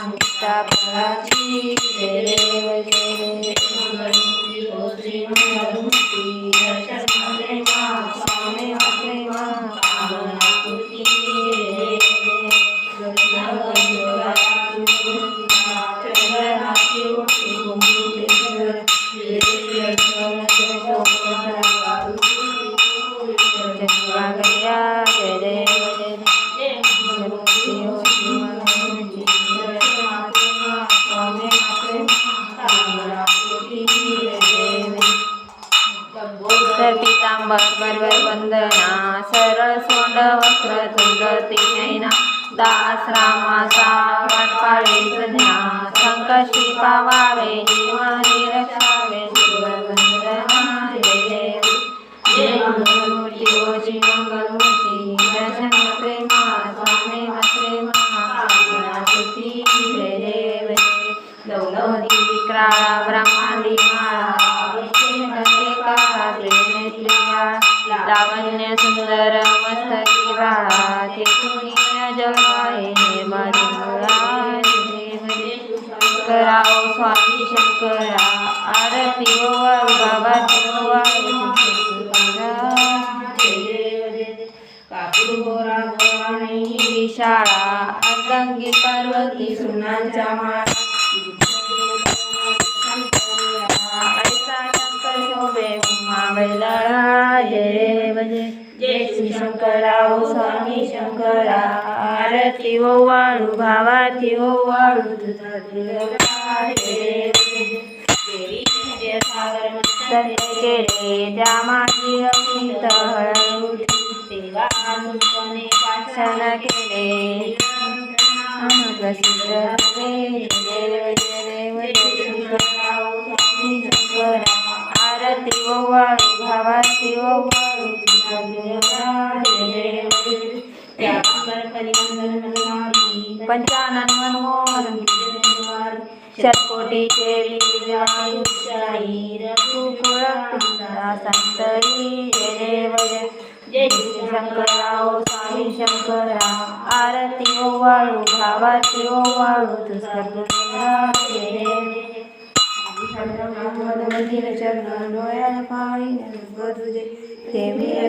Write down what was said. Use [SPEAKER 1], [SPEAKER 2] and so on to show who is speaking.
[SPEAKER 1] सीताफळाची जय जय देव बरोबर वंदना सरळ सोंड वस्त्र तुंड तिनैना दास रामाचा वाटपाळे पाळे संकष्टी पावावे जीवानी रक्षावे शिववंदना जय मंगलमूर्ती ओ श्री मंगलमूर्ती दर्शन प्रेमा स्वामी प्रेमा जय देव ब्रह्मांडी मा सुंदर मस्तकी बाळा ते कुणी जगाए मधुरा शंकराओ स्वामी शंकरा आरती ओ बाबा देवा शाळा अंगी पार्वती सुनांच्या माळा श्री शंकरा ओ स्वामी शंकरा आरती ओ वाळू भावाती ओ वाळू तुझा सागर केले त्या माझी अमित हळद देवा सुपणे केले स्वामी शंकरा आरती ओ वाळू भावाती ओ वाळू पंचानन मनमोहन षटकोटी केली आयुष्याई रघुकुळ संतरी जय देव जय जय श्री शंकरा ओ स्वामी शंकरा आरती ओ वाळू भावाती ओ वाळू तुझा देवळा, जय देव चरण डोळ्याला पाळी तुझे